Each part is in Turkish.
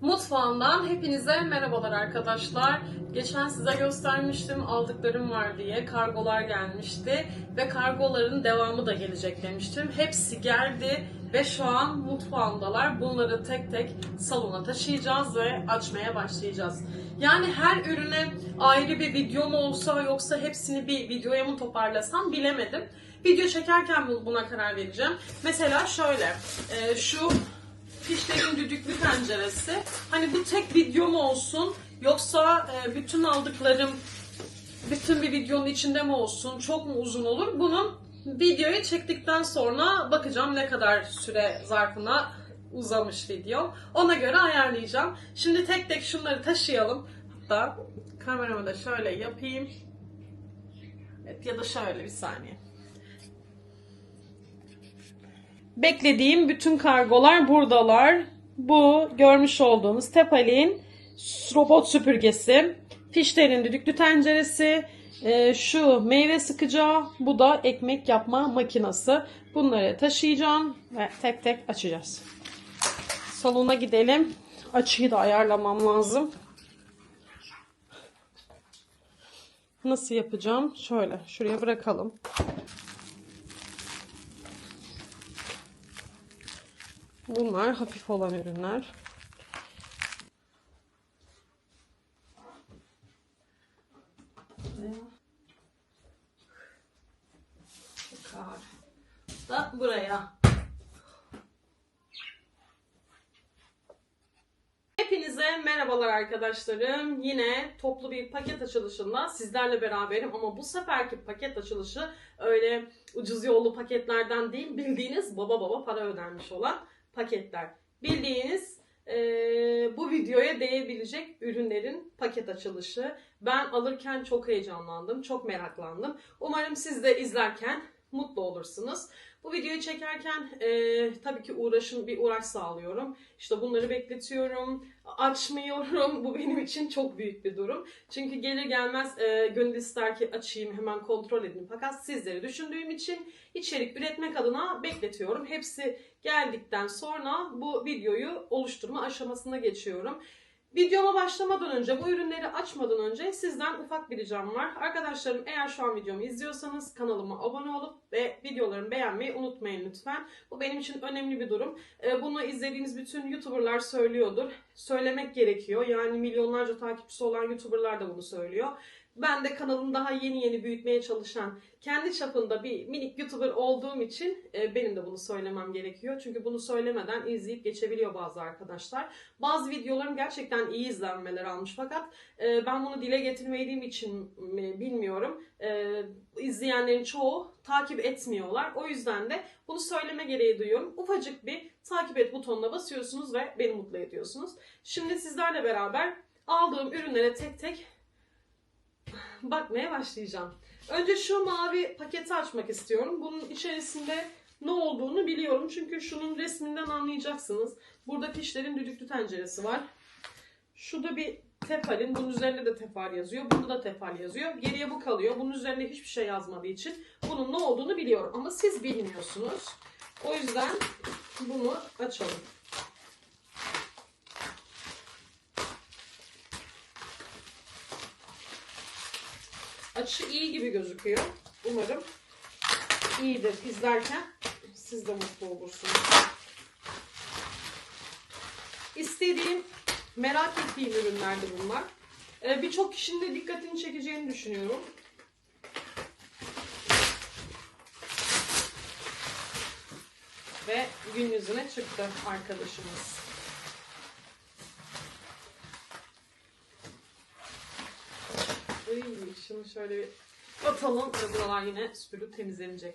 Mutfağından hepinize merhabalar arkadaşlar. Geçen size göstermiştim aldıklarım var diye kargolar gelmişti ve kargoların devamı da gelecek demiştim. Hepsi geldi ve şu an mutfağımdalar. Bunları tek tek salona taşıyacağız ve açmaya başlayacağız. Yani her ürüne ayrı bir video mu olsa yoksa hepsini bir videoya mı toparlasam bilemedim. Video çekerken bu- buna karar vereceğim. Mesela şöyle, e, şu fişlerin düdüklü tenceresi. Hani bu tek video mu olsun yoksa e, bütün aldıklarım bütün bir videonun içinde mi olsun çok mu uzun olur? Bunun videoyu çektikten sonra bakacağım ne kadar süre zarfına uzamış video. Ona göre ayarlayacağım. Şimdi tek tek şunları taşıyalım. Hatta kameramı da şöyle yapayım. Evet, ya da şöyle bir saniye. Beklediğim bütün kargolar buradalar. Bu görmüş olduğunuz Tepal'in robot süpürgesi, fişlerin düdüklü tenceresi, e, şu meyve sıkacağı, bu da ekmek yapma makinesi. Bunları taşıyacağım ve tek tek açacağız. Salona gidelim. Açıyı da ayarlamam lazım. Nasıl yapacağım? Şöyle şuraya bırakalım. Bunlar hafif olan ürünler. Da buraya. Hepinize merhabalar arkadaşlarım. Yine toplu bir paket açılışında sizlerle beraberim ama bu seferki paket açılışı öyle ucuz yollu paketlerden değil bildiğiniz baba baba para ödenmiş olan paketler. Bildiğiniz eee, bu videoya değebilecek ürünlerin paket açılışı. Ben alırken çok heyecanlandım, çok meraklandım. Umarım siz de izlerken mutlu olursunuz. Bu videoyu çekerken eee, tabii ki uğraşım bir uğraş sağlıyorum. İşte bunları bekletiyorum, açmıyorum. Bu benim için çok büyük bir durum. Çünkü gelir gelmez e, gönül ister ki açayım hemen kontrol edeyim. Fakat sizleri düşündüğüm için içerik üretmek adına bekletiyorum. Hepsi geldikten sonra bu videoyu oluşturma aşamasına geçiyorum. Videoma başlamadan önce, bu ürünleri açmadan önce sizden ufak bir ricam var. Arkadaşlarım eğer şu an videomu izliyorsanız kanalıma abone olup ve videolarımı beğenmeyi unutmayın lütfen. Bu benim için önemli bir durum. Ee, Bunu izlediğiniz bütün YouTuber'lar söylüyordur. Söylemek gerekiyor. Yani milyonlarca takipçisi olan YouTuber'lar da bunu söylüyor. Ben de kanalımı daha yeni yeni büyütmeye çalışan, kendi çapında bir minik YouTuber olduğum için e, benim de bunu söylemem gerekiyor. Çünkü bunu söylemeden izleyip geçebiliyor bazı arkadaşlar. Bazı videolarım gerçekten iyi izlenmeler almış fakat e, ben bunu dile getirmediğim için mi bilmiyorum. E, izleyenlerin çoğu takip etmiyorlar. O yüzden de bunu söyleme gereği duyuyorum. Ufacık bir takip et butonuna basıyorsunuz ve beni mutlu ediyorsunuz. Şimdi sizlerle beraber aldığım ürünlere tek tek bakmaya başlayacağım. Önce şu mavi paketi açmak istiyorum. Bunun içerisinde ne olduğunu biliyorum. Çünkü şunun resminden anlayacaksınız. Burada fişlerin düdüklü tenceresi var. Şurada bir tefalin. Bunun üzerinde de tefal yazıyor. Bunda da tefal yazıyor. Geriye bu kalıyor. Bunun üzerinde hiçbir şey yazmadığı için bunun ne olduğunu biliyorum. Ama siz bilmiyorsunuz. O yüzden bunu açalım. Açı iyi gibi gözüküyor. Umarım iyidir izlerken siz de mutlu olursunuz. İstediğim, merak ettiğim ürünlerdi bunlar. Ee, Birçok kişinin de dikkatini çekeceğini düşünüyorum. Ve gün yüzüne çıktı arkadaşımız. Ay, şunu şöyle bir atalım. ve Buralar yine süpürüp temizlenecek.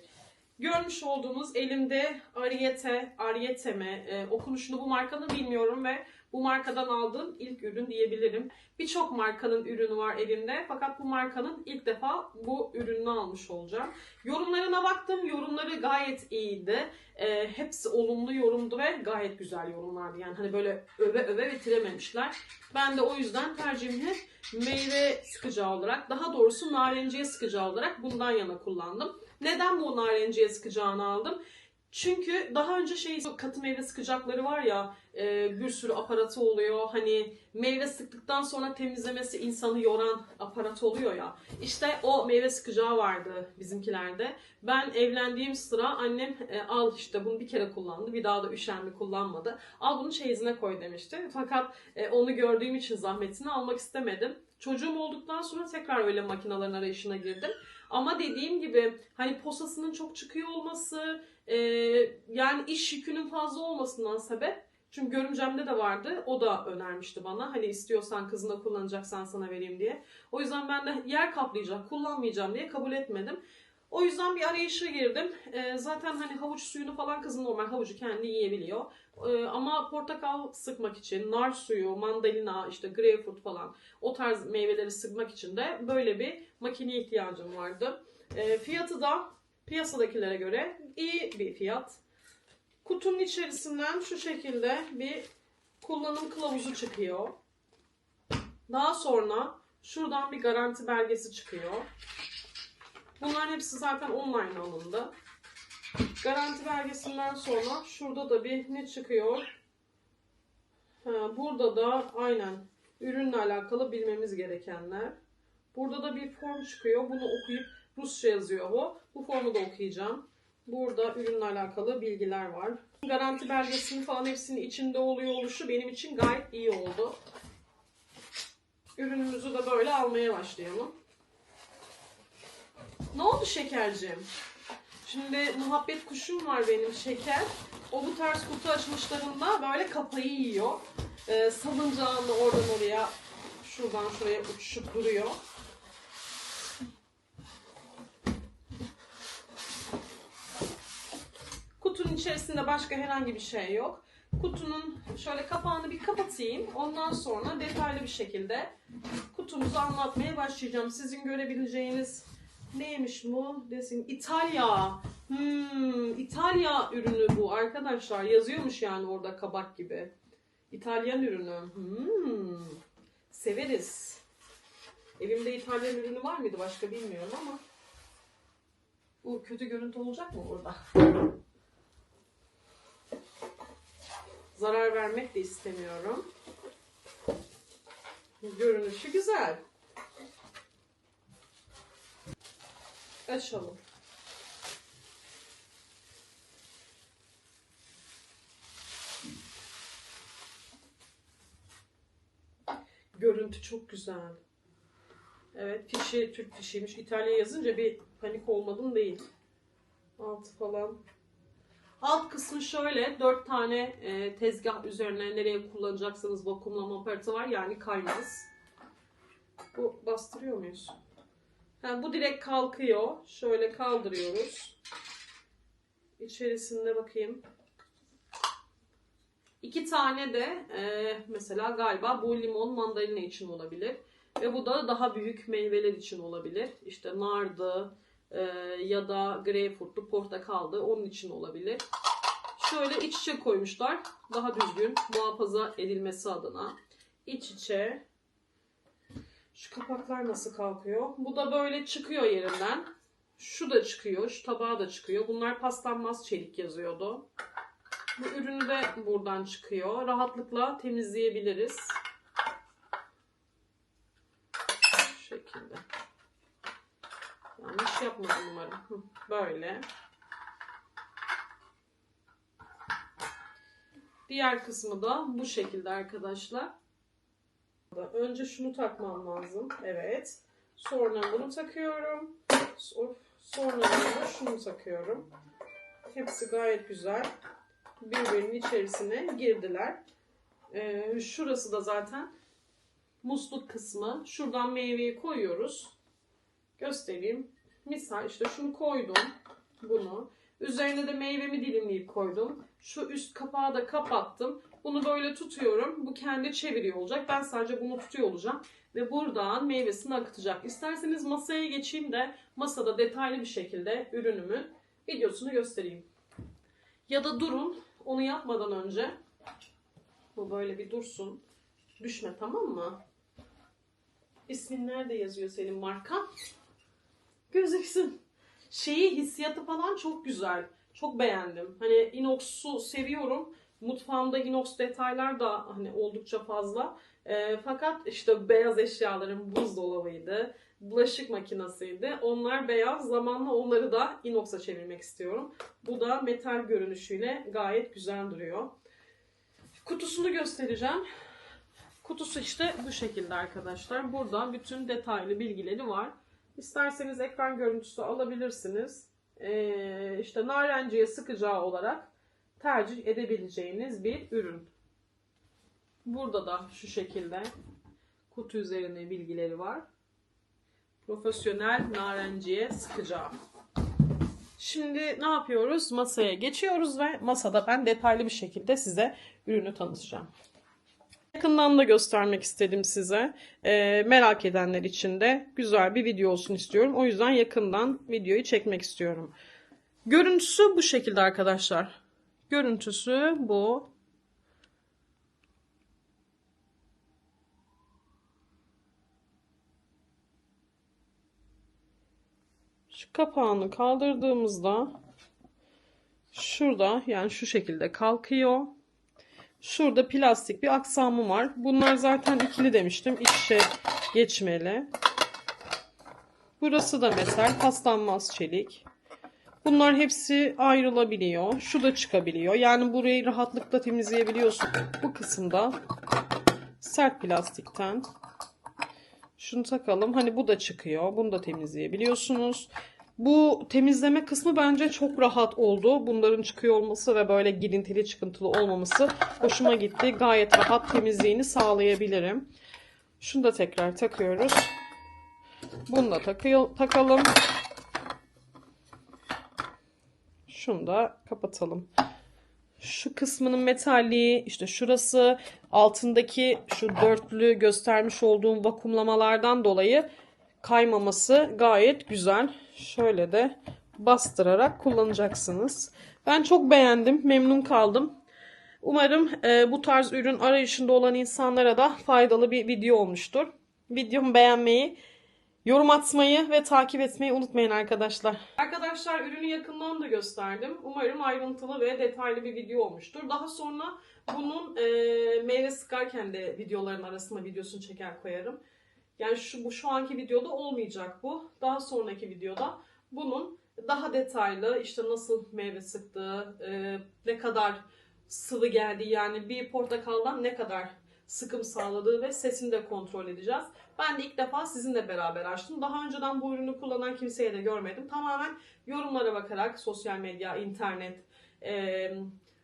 Görmüş olduğunuz elimde Ariete, Ariete mi? Ee, okunuşunu bu markanın bilmiyorum ve bu markadan aldığım ilk ürün diyebilirim. Birçok markanın ürünü var elimde fakat bu markanın ilk defa bu ürününü almış olacağım. Yorumlarına baktım. Yorumları gayet iyiydi. Ee, hepsi olumlu yorumdu ve gayet güzel yorumlardı. Yani hani böyle öve öve bitirememişler. Ben de o yüzden tercihimi meyve sıkacağı olarak, daha doğrusu narenciye sıkacağı olarak bundan yana kullandım. Neden bu narenciye sıkacağını aldım? Çünkü daha önce şey katı meyve sıkacakları var ya e, bir sürü aparatı oluyor. Hani meyve sıktıktan sonra temizlemesi insanı yoran aparat oluyor ya. İşte o meyve sıkacağı vardı bizimkilerde. Ben evlendiğim sıra annem e, al işte bunu bir kere kullandı. Bir daha da üşendi kullanmadı. Al bunu çeyizine koy demişti. Fakat e, onu gördüğüm için zahmetini almak istemedim. Çocuğum olduktan sonra tekrar öyle makinelerin arayışına girdim. Ama dediğim gibi hani posasının çok çıkıyor olması, e, yani iş yükünün fazla olmasından sebep. Çünkü görümcemde de vardı. O da önermişti bana. Hani istiyorsan kızına kullanacaksan sana vereyim diye. O yüzden ben de yer kaplayacak, kullanmayacağım diye kabul etmedim. O yüzden bir arayışa girdim. E, zaten hani havuç suyunu falan kızın normal havucu kendi yiyebiliyor. E, ama portakal sıkmak için, nar suyu, mandalina, işte greyfurt falan o tarz meyveleri sıkmak için de böyle bir makineye ihtiyacım vardı. E, fiyatı da piyasadakilere göre iyi bir fiyat. Kutunun içerisinden şu şekilde bir kullanım kılavuzu çıkıyor. Daha sonra şuradan bir garanti belgesi çıkıyor. Bunların hepsi zaten online alındı. Garanti belgesinden sonra şurada da bir ne çıkıyor? Burada da aynen ürünle alakalı bilmemiz gerekenler. Burada da bir form çıkıyor. Bunu okuyup Rusça yazıyor o. Bu formu da okuyacağım. Burada ürünle alakalı bilgiler var. Garanti belgesinin falan hepsinin içinde oluyor oluşu benim için gayet iyi oldu. Ürünümüzü de böyle almaya başlayalım. Ne oldu şekerciğim? Şimdi muhabbet kuşum var benim şeker. O bu tarz kutu açmışlarında böyle kafayı yiyor. Ee, salıncağını oradan oraya, şuradan şuraya uçuşup duruyor. Kutunun içerisinde başka herhangi bir şey yok. Kutunun şöyle kapağını bir kapatayım. Ondan sonra detaylı bir şekilde kutumuzu anlatmaya başlayacağım. Sizin görebileceğiniz neymiş bu? Desin İtalya. Hmm, İtalya ürünü bu arkadaşlar. Yazıyormuş yani orada kabak gibi. İtalyan ürünü. Hmm, severiz. Evimde İtalyan ürünü var mıydı başka bilmiyorum ama. Bu kötü görüntü olacak mı burada? Zarar vermek de istemiyorum. Görünüşü güzel. Açalım. Görüntü çok güzel. Evet fişi Türk fişiymiş. İtalya yazınca bir panik olmadım değil. Altı falan. Alt kısmı şöyle dört tane e, tezgah üzerine nereye kullanacaksınız vakumlama aparatı var yani kaymaz. Bu bastırıyor muyuz? Ha, bu direkt kalkıyor. Şöyle kaldırıyoruz. İçerisinde bakayım. İki tane de e, mesela galiba bu limon mandalina için olabilir. Ve bu da daha büyük meyveler için olabilir. İşte nardı e, ya da greyfurtlu, portakaldı onun için olabilir. Şöyle iç içe koymuşlar. Daha düzgün muhafaza edilmesi adına. İç içe şu kapaklar nasıl kalkıyor? Bu da böyle çıkıyor yerinden. Şu da çıkıyor. Şu tabağı da çıkıyor. Bunlar paslanmaz çelik yazıyordu. Bu ürünü de buradan çıkıyor. Rahatlıkla temizleyebiliriz. Şu şekilde. Yanlış yapmadım umarım. Böyle. Diğer kısmı da bu şekilde arkadaşlar. Önce şunu takmam lazım. Evet. Sonra bunu takıyorum. So- Sonra da şunu takıyorum. Hepsi gayet güzel. Birbirinin içerisine girdiler. Ee, şurası da zaten musluk kısmı. Şuradan meyveyi koyuyoruz. Göstereyim. Misal işte şunu koydum. Bunu. Üzerine de meyvemi dilimleyip koydum. Şu üst kapağı da kapattım. Bunu böyle tutuyorum. Bu kendi çeviriyor olacak. Ben sadece bunu tutuyor olacağım. Ve buradan meyvesini akıtacak. İsterseniz masaya geçeyim de masada detaylı bir şekilde ürünümün videosunu göstereyim. Ya da durun. Onu yapmadan önce bu böyle bir dursun. Düşme tamam mı? İsmin nerede yazıyor senin markan? Gözüksün. Şeyi hissiyatı falan çok güzel. Çok beğendim. Hani inox'u seviyorum. Mutfağımda inox detaylar da hani oldukça fazla. Ee, fakat işte beyaz eşyalarım buzdolabıydı, bulaşık makinesiydi. Onlar beyaz. Zamanla onları da inox'a çevirmek istiyorum. Bu da metal görünüşüyle gayet güzel duruyor. Kutusunu göstereceğim. Kutusu işte bu şekilde arkadaşlar. Burada bütün detaylı bilgileri var. İsterseniz ekran görüntüsü alabilirsiniz. Ee, işte narenciye sıkacağı olarak tercih edebileceğiniz bir ürün. Burada da şu şekilde kutu üzerine bilgileri var. Profesyonel narenciye sıkacağı. Şimdi ne yapıyoruz? Masaya geçiyoruz ve masada ben detaylı bir şekilde size ürünü tanıtacağım. Yakından da göstermek istedim size. Ee, merak edenler için de güzel bir video olsun istiyorum. O yüzden yakından videoyu çekmek istiyorum. Görüntüsü bu şekilde arkadaşlar. Görüntüsü bu. Şu kapağını kaldırdığımızda şurada yani şu şekilde kalkıyor. Şurada plastik bir aksamı var. Bunlar zaten ikili demiştim. İç içe geçmeli. Burası da metal, paslanmaz çelik. Bunlar hepsi ayrılabiliyor. Şu da çıkabiliyor. Yani burayı rahatlıkla temizleyebiliyorsun. Bu kısımda sert plastikten. Şunu takalım. Hani bu da çıkıyor. Bunu da temizleyebiliyorsunuz. Bu temizleme kısmı bence çok rahat oldu. Bunların çıkıyor olması ve böyle girintili çıkıntılı olmaması hoşuma gitti. Gayet rahat temizliğini sağlayabilirim. Şunu da tekrar takıyoruz. Bunu da takalım. Şunu da kapatalım. Şu kısmının metalliği, işte şurası altındaki şu dörtlü göstermiş olduğum vakumlamalardan dolayı kaymaması gayet güzel. Şöyle de bastırarak kullanacaksınız. Ben çok beğendim, memnun kaldım. Umarım e, bu tarz ürün arayışında olan insanlara da faydalı bir video olmuştur. Videomu beğenmeyi, yorum atmayı ve takip etmeyi unutmayın arkadaşlar. Arkadaşlar ürünü yakından da gösterdim. Umarım ayrıntılı ve detaylı bir video olmuştur. Daha sonra bunun e, meyve sıkarken de videoların arasına videosunu çeker koyarım. Yani şu bu şu anki videoda olmayacak bu. Daha sonraki videoda bunun daha detaylı işte nasıl meyve sıktığı, e, ne kadar sıvı geldiği yani bir portakaldan ne kadar sıkım sağladığı ve sesini de kontrol edeceğiz. Ben de ilk defa sizinle beraber açtım. Daha önceden bu ürünü kullanan kimseyi de görmedim. Tamamen yorumlara bakarak sosyal medya, internet, e,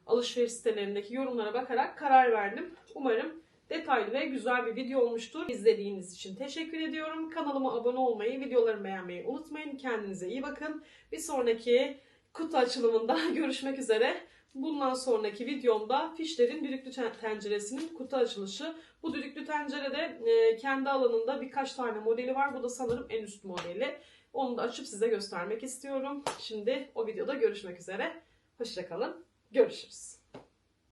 alışveriş sitelerindeki yorumlara bakarak karar verdim. Umarım detaylı ve güzel bir video olmuştur. İzlediğiniz için teşekkür ediyorum. Kanalıma abone olmayı, videolarımı beğenmeyi unutmayın. Kendinize iyi bakın. Bir sonraki kutu açılımında görüşmek üzere. Bundan sonraki videomda fişlerin düdüklü ten- tenceresinin kutu açılışı. Bu düdüklü tencerede e, kendi alanında birkaç tane modeli var. Bu da sanırım en üst modeli. Onu da açıp size göstermek istiyorum. Şimdi o videoda görüşmek üzere. Hoşçakalın. Görüşürüz.